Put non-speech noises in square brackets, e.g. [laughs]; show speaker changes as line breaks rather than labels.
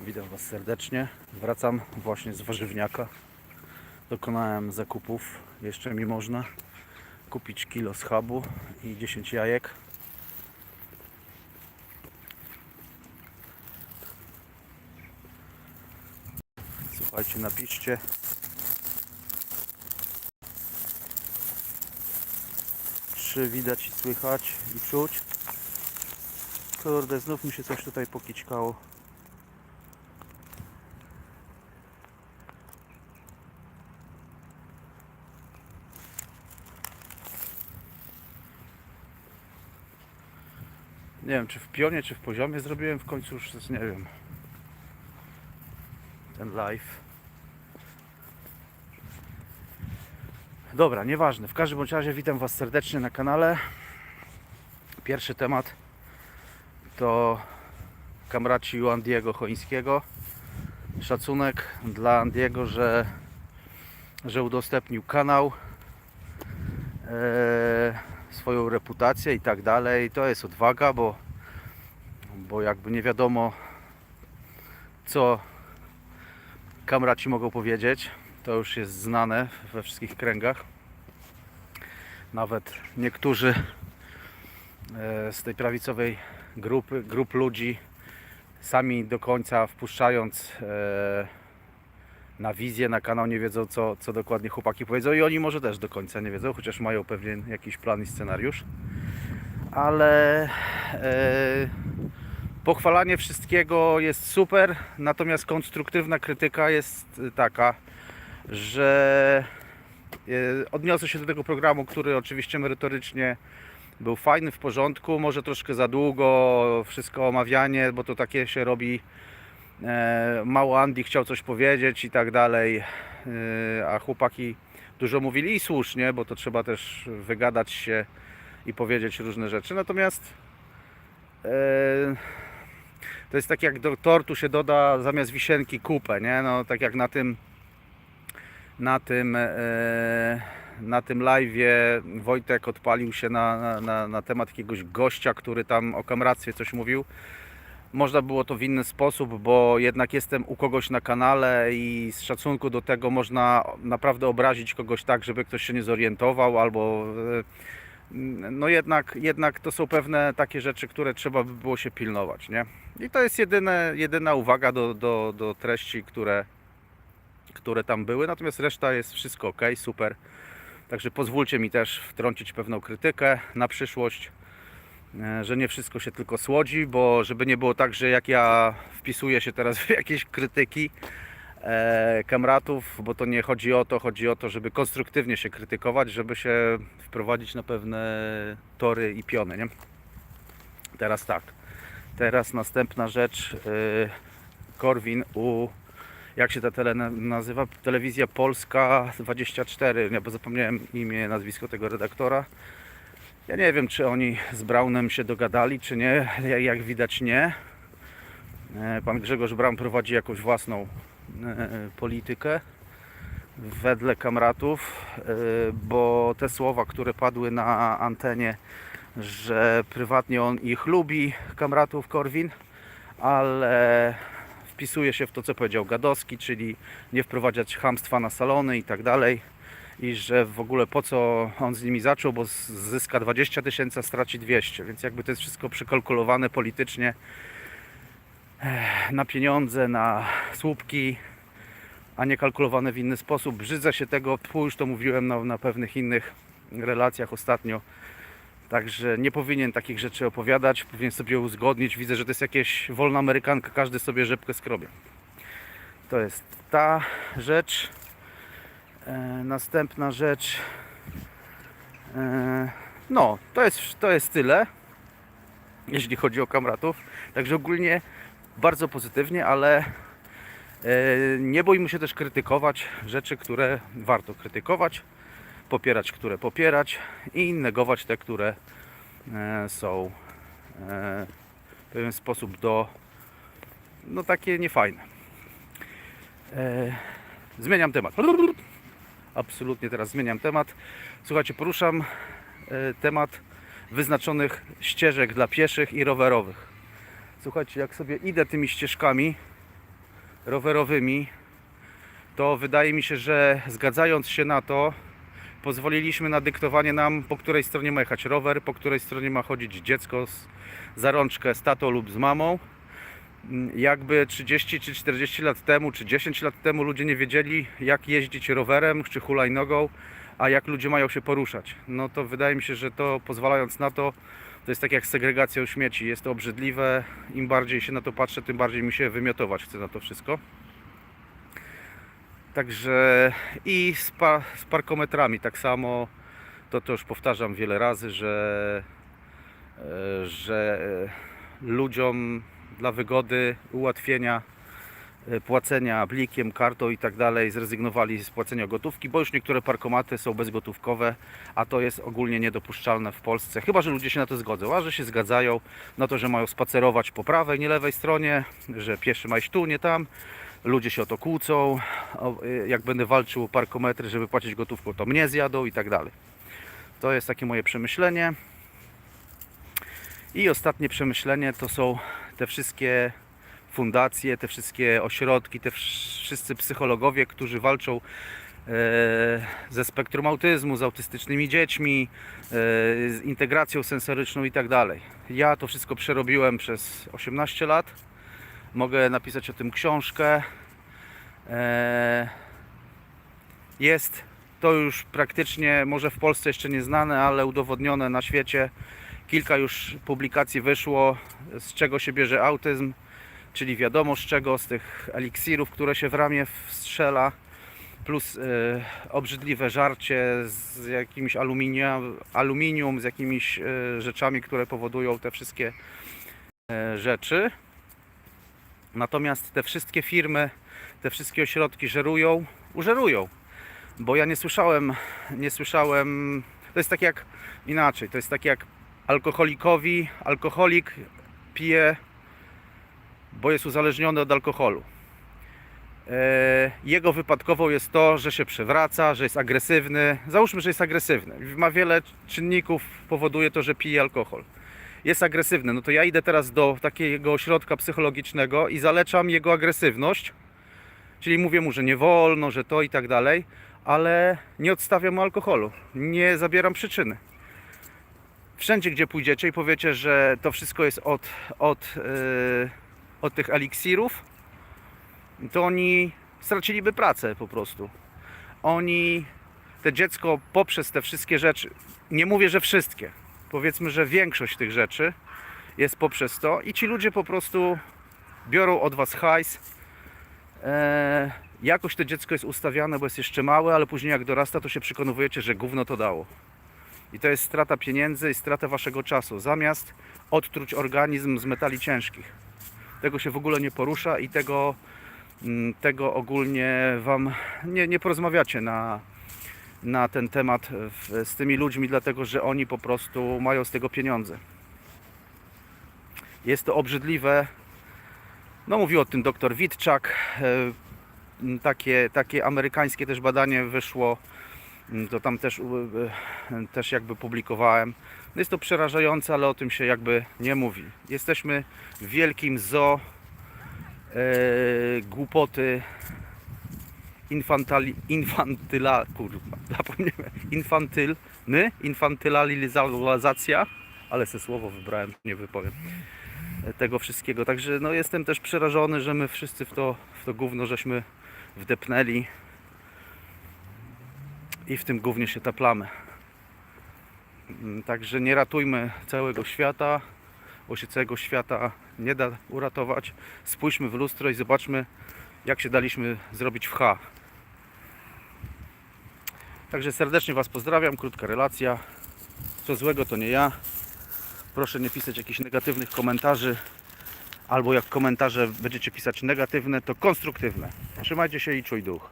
Witam Was serdecznie. Wracam właśnie z warzywniaka. Dokonałem zakupów. Jeszcze mi można kupić kilo schabu i 10 jajek. Słuchajcie, napiszcie. Czy widać i słychać i czuć? Kurde, znów mi się coś tutaj pokićkało. Nie wiem, czy w pionie, czy w poziomie zrobiłem w końcu już nie wiem. Ten live. Dobra, nieważne. W każdym bądź razie witam Was serdecznie na kanale. Pierwszy temat to kamraci Andiego Chońskiego. Szacunek dla Andiego, że, że udostępnił kanał, e, swoją reputację i tak dalej. To jest odwaga, bo, bo jakby nie wiadomo, co kamraci mogą powiedzieć. To już jest znane we wszystkich kręgach. Nawet niektórzy e, z tej prawicowej grupy, grup ludzi sami do końca wpuszczając e, na wizję, na kanał nie wiedzą co, co dokładnie chłopaki powiedzą i oni może też do końca nie wiedzą, chociaż mają pewien jakiś plan i scenariusz. Ale e, pochwalanie wszystkiego jest super, natomiast konstruktywna krytyka jest taka, że e, odniosę się do tego programu, który oczywiście merytorycznie był fajny, w porządku, może troszkę za długo, wszystko omawianie, bo to takie się robi. E, mało Andy chciał coś powiedzieć i tak dalej, e, a chłopaki dużo mówili i słusznie, bo to trzeba też wygadać się i powiedzieć różne rzeczy. Natomiast e, to jest tak jak do tortu się doda zamiast wisienki kupę, nie? No tak jak na tym na tym e, na tym live'ie Wojtek odpalił się na, na, na, temat jakiegoś gościa, który tam o kamractwie coś mówił. Można było to w inny sposób, bo jednak jestem u kogoś na kanale i z szacunku do tego można naprawdę obrazić kogoś tak, żeby ktoś się nie zorientował albo e, no jednak, jednak to są pewne takie rzeczy, które trzeba by było się pilnować, nie? I to jest jedyne, jedyna uwaga do, do, do treści, które, które tam były, natomiast reszta jest wszystko ok, super. Także pozwólcie mi też wtrącić pewną krytykę na przyszłość, e, że nie wszystko się tylko słodzi, bo żeby nie było tak, że jak ja wpisuję się teraz w [laughs] jakieś krytyki kamratów, bo to nie chodzi o to, chodzi o to, żeby konstruktywnie się krytykować, żeby się wprowadzić na pewne tory i piony, nie? Teraz tak. Teraz następna rzecz. e, Korwin u jak się ta tele nazywa? Telewizja Polska 24, nie, bo zapomniałem imię, nazwisko tego redaktora. Ja nie wiem, czy oni z Braunem się dogadali, czy nie. Ja- Jak widać nie. E, Pan Grzegorz Braun prowadzi jakąś własną e, politykę wedle kamratów, e, bo te słowa, które padły na antenie, że prywatnie on ich lubi, kamratów Korwin, ale wpisuje się w to, co powiedział Gadowski, czyli nie wprowadzać chamstwa na salony i tak dalej. I że w ogóle po co on z nimi zaczął, bo zyska 20 tysięcy, straci 200. Więc jakby to jest wszystko przekalkulowane politycznie na pieniądze, na słupki, a nie kalkulowane w inny sposób. Brzydzę się tego, już to mówiłem na, na pewnych innych relacjach ostatnio. Także nie powinien takich rzeczy opowiadać, powinien sobie uzgodnić. Widzę, że to jest jakieś wolna amerykanka, każdy sobie rzepkę skrobie. To jest ta rzecz. E, następna rzecz. E, no, to jest, to jest tyle, jeśli chodzi o kamratów. Także ogólnie bardzo pozytywnie, ale e, nie bójmy się też krytykować rzeczy, które warto krytykować popierać, które popierać i negować te, które e, są e, w pewien sposób do no takie niefajne. Zmieniam temat. Absolutnie teraz zmieniam temat. Słuchajcie, poruszam temat wyznaczonych ścieżek dla pieszych i rowerowych. Słuchajcie, jak sobie idę tymi ścieżkami, rowerowymi, to wydaje mi się, że zgadzając się na to, pozwoliliśmy na dyktowanie nam, po której stronie ma jechać rower, po której stronie ma chodzić dziecko z, za rączkę z tatą lub z mamą. Mm, Jakby 30 czy 40 lat temu, czy 10 lat temu ludzie nie wiedzieli, jak jeździć rowerem czy hulajnogą, a jak ludzie mają się poruszać. No to wydaje mi się, że to pozwalając na to, to jest tak jak z segregacją śmieci. Jest to obrzydliwe. Im bardziej się na to patrzę, tym bardziej mi się wymiotować chce na to wszystko. Także i z, pa, z parkometrami tak samo. To to już powtarzam wiele razy, że, e, że e, ludziom dla wygody, ułatwienia płacenia blikiem, kartą i tak dalej zrezygnowali z płacenia gotówki, bo już niektóre parkomaty są bezgotówkowe, a to jest ogólnie niedopuszczalne w Polsce. Chyba, że ludzie się na to zgodzą, a że się zgadzają na to, że mają spacerować po prawej, nie lewej stronie, że pieszy ma iść tu, nie tam. Ludzie się o to kłócą. Y, Jak będę walczył parkometry, żeby płacić gotówką, to mnie zjadą i tak dalej. To jest takie moje przemyślenie. I ostatnie przemyślenie to są te wszystkie fundacje, te wszystkie ośrodki, te wsz- wszyscy psychologowie, którzy walczą e, ze spektrum autyzmu, z autystycznymi dziećmi, e, z integracją sensoryczną i tak dalej. Ja to wszystko przerobiłem przez 18 lat. Mogę napisać o tym książkę. E, Jest to już praktycznie, może w Polsce jeszcze nieznane, ale udowodnione na świecie. Kilka już publikacji wyszło, z czego się bierze autyzm, czyli wiadomo z czego, z tych eliksirów, które się w ramię strzela, plus e, obrzydliwe żarcie z jakimś aluminium, z jakimiś e, rzeczami, które powodują te wszystkie e, rzeczy. Natomiast te wszystkie firmy, te wszystkie ośrodki żerują, użerują. Bo ja nie słyszałem, nie słyszałem, to jest tak jak inaczej, to jest tak jak alkoholikowi, alkoholik pije, bo jest uzależniony od alkoholu. E, Jego wypadkową jest to, że się przewraca, że jest agresywny. Załóżmy, że jest agresywny. Ma wiele czynników, powoduje to, że pije alkohol. Jest agresywny, no to ja idę teraz do takiego ośrodka psychologicznego i zaleczam jego agresywność. Czyli mówię mu, że nie wolno, że to i tak dalej, ale nie odstawiam mu alkoholu. Nie zabieram przyczyny. Wszędzie, gdzie pójdziecie i powiecie, że to wszystko jest od, od, yy, od tych eliksirów, to oni straciliby pracę po prostu. Oni, te dziecko poprzez te wszystkie rzeczy, nie mówię, że wszystkie, powiedzmy, że większość tych rzeczy jest poprzez to i ci ludzie po prostu biorą od was hajs. E, jakoś to dziecko jest ustawiane, bo jest jeszcze małe, ale później jak dorasta, to się przekonujecie, że gówno to dało. I to jest strata pieniędzy i strata waszego czasu. Zamiast odtruć organizm z metali ciężkich. Tego się w ogóle nie porusza i tego, mm, tego ogólnie wam nie, nie porozmawiacie na, na ten temat w, z tymi ludźmi, dlatego że oni po prostu mają z tego pieniądze. Jest to obrzydliwe. No mówił o tym dr Witczak. E, Takie, takie amerykańskie też badanie wyszło. To tam też, e, też jakby publikowałem. Jest to przerażające, ale o tym się jakby nie mówi. Jesteśmy w wielkim zoo e, głupoty infantali, infantyla, kurwa, [laughs] zapomniałem, infantylny, infantylalizacja, ale se słowo wybrałem, nie wypowiem e, tego wszystkiego. Także no jestem też przerażony, że my wszyscy w to, w to gówno żeśmy wdepnęli i w tym gównie się taplamy. Mm, Także nie ratujmy całego świata, bo się całego świata nie da uratować. Spójrzmy w lustro i zobaczmy, jak się daliśmy zrobić w H. Także serdecznie Was pozdrawiam, krótka relacja. Co złego to nie ja. Proszę nie pisać jakichś negatywnych komentarzy, albo jak komentarze będziecie pisać negatywne, to konstruktywne. Trzymajcie się i czuj duch.